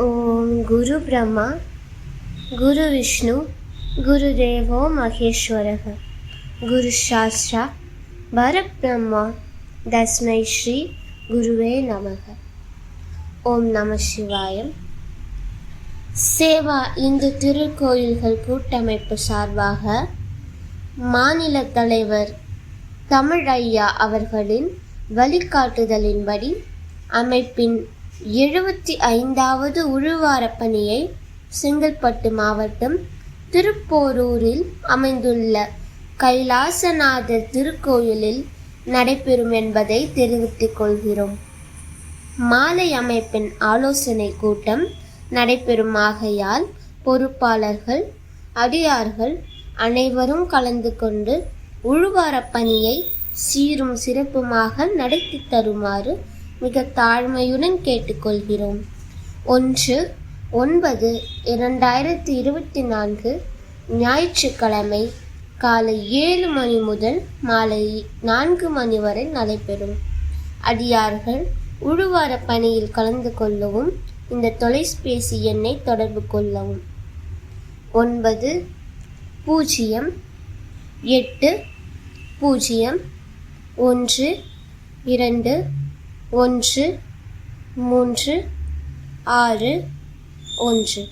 ஓம் குரு பிரம்மா குரு விஷ்ணு குருதேவோ மகேஸ்வரக. குருசாஸ்திரா பரபிரம்மா தஸ்மை ஸ்ரீ குருவே நமக. ஓம் நம சிவாயம். சேவா இந்து திருக்கோயில்கள் கூட்டமைப்பு சார்பாக மாநில தலைவர் தமிழ் ஐயா அவர்களின் வழிகாட்டுதலின்படி அமைப்பின் எழுபத்தி ஐந்தாவது உழுவாரப்பணியை செங்கல்பட்டு மாவட்டம் திருப்போரூரில் அமைந்துள்ள கைலாசநாதர் திருக்கோயிலில் நடைபெறும் என்பதை தெரிவித்துக் கொள்கிறோம். மாலை அமைப்பின் ஆலோசனை கூட்டம் நடைபெறும் ஆகையால் பொறுப்பாளர்கள் அடியார்கள் அனைவரும் கலந்து கொண்டு உழுவார பணியை சீரும் சிறப்புமாக நடத்தி தருமாறு மிக தாழ்மையுடன் கேட்டுக்கொள்கிறோம். ஒன்று ஒன்பது இரண்டாயிரத்தி இருபத்தி நான்கு ஞாயிற்றுக்கிழமை காலை ஏழு மணி முதல் மாலை நான்கு மணி வரை நடைபெறும். அடியார்கள் உழுவார பணியில் கலந்து கொள்ளவும் இந்த தொலைபேசி எண்ணை தொடர்பு கொள்ளவும். ஒன்பது பூஜ்ஜியம் எட்டு பூஜ்ஜியம் ஒன்று இரண்டு ஒன்று மூன்று ஆறு ஒன்று.